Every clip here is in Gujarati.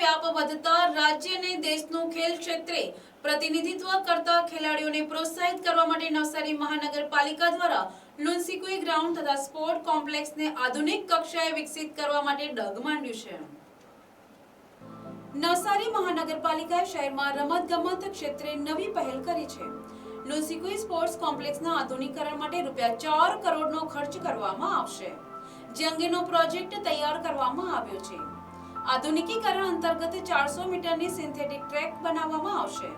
વ્યાપ વધતા રાજ્ય અને દેશનું ખેલ ક્ષેત્રે પ્રતિનિધિત્વ કરતા ખેલાડીઓને પ્રોત્સાહિત કરવા માટે નવસારી મહાનગરપાલિકા દ્વારા લુન્સીકુઈ ગ્રાઉન્ડ તથા સ્પોર્ટ કોમ્પ્લેક્સને આધુનિક કક્ષાએ વિકસિત કરવા માટે ડગ માંડ્યું છે. નવસારી મહાનગરપાલિકાએ શહેરમાં રમતગમત ક્ષેત્રે નવી પહેલ કરી છે. લુન્સીકુઈ સ્પોર્ટ્સ કોમ્પ્લેક્સના આધુનિકરણ માટે રૂપિયા ચાર કરોડનો ખર્ચ કરવામાં આવશે. જે અંગેનો પ્રોજેક્ટ તૈયાર કરવામાં આવ્યો છે. આધુનિકીકરણ અંતર્ગત ચારસો મીટરની સિન્થેટિક ટ્રેક બનાવવામાં આવશે.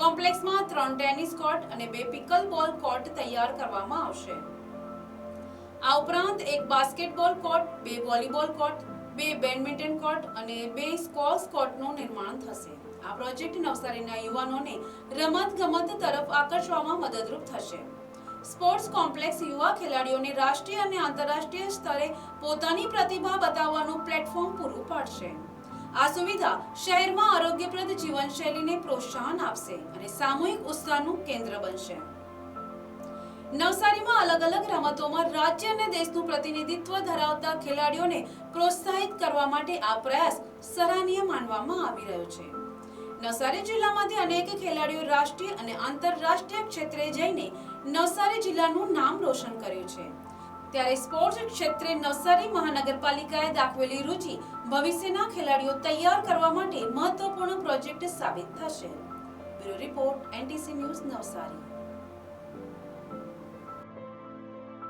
કોમ્પ્લેક્સમાં ત્રણ ટેનિસ કોર્ટ અને બે પિકલ બોલ કોર્ટ તૈયાર કરવામાં આવશે. આ ઉપરાંત એક બાસ્કેટબોલ કોર્ટ, બે વોલીબોલ કોર્ટ, બે બેડમિન્ટન કોર્ટ અને બે સ્કોશ કોર્ટનું નિર્માણ થશે. આ પ્રોજેક્ટ નવસારીના યુવાનોને રમત ગમત તરફ આકર્ષવામાં મદદરૂપ થશે. સ્પોર્ટ્સ કોમ્પ્લેક્સ યુવા ખેલાડીઓને રાષ્ટ્રીય અને આંતરરાષ્ટ્રીય સ્તરે પોતાની પ્રતિભા બતાવવાનું પ્લેટફોર્મ પૂરું પાડશે આ સુવિધા શહેરમાં આરોગ્યપ્રદ જીવનશૈલીને પ્રોત્સાહન આપશે અને સામૂહિક ઉત્સાહનું કેન્દ્ર બનશે. નવસારીમાં અલગ અલગ રમતોમાં રાજ્ય અને દેશનું પ્રતિનિધિત્વ ધરાવતા ખેલાડીઓને પ્રોત્સાહિત કરવા માટે આ પ્રયાસ સરાહનીય માનવામાં આવી રહ્યો છે. નવસારી જિલ્લામાંથી અનેક ખેલાડીઓ રાષ્ટ્રીય અને આંતરરાષ્ટ્રીય ક્ષેત્રે જઈને નવસારી જિલ્લાનું નામ રોશન કર્યું છે. ત્યારે સ્પોર્ટ્સ ક્ષેત્રે નવસારી મહાનગરપાલિકાએ દાખવેલી રુચિ ભવિષ્યના ખેલાડીઓ તૈયાર કરવા માટે મહત્વપૂર્ણ પ્રોજેક્ટ સાબિત થશે. Bureau report, NTC news Navsari.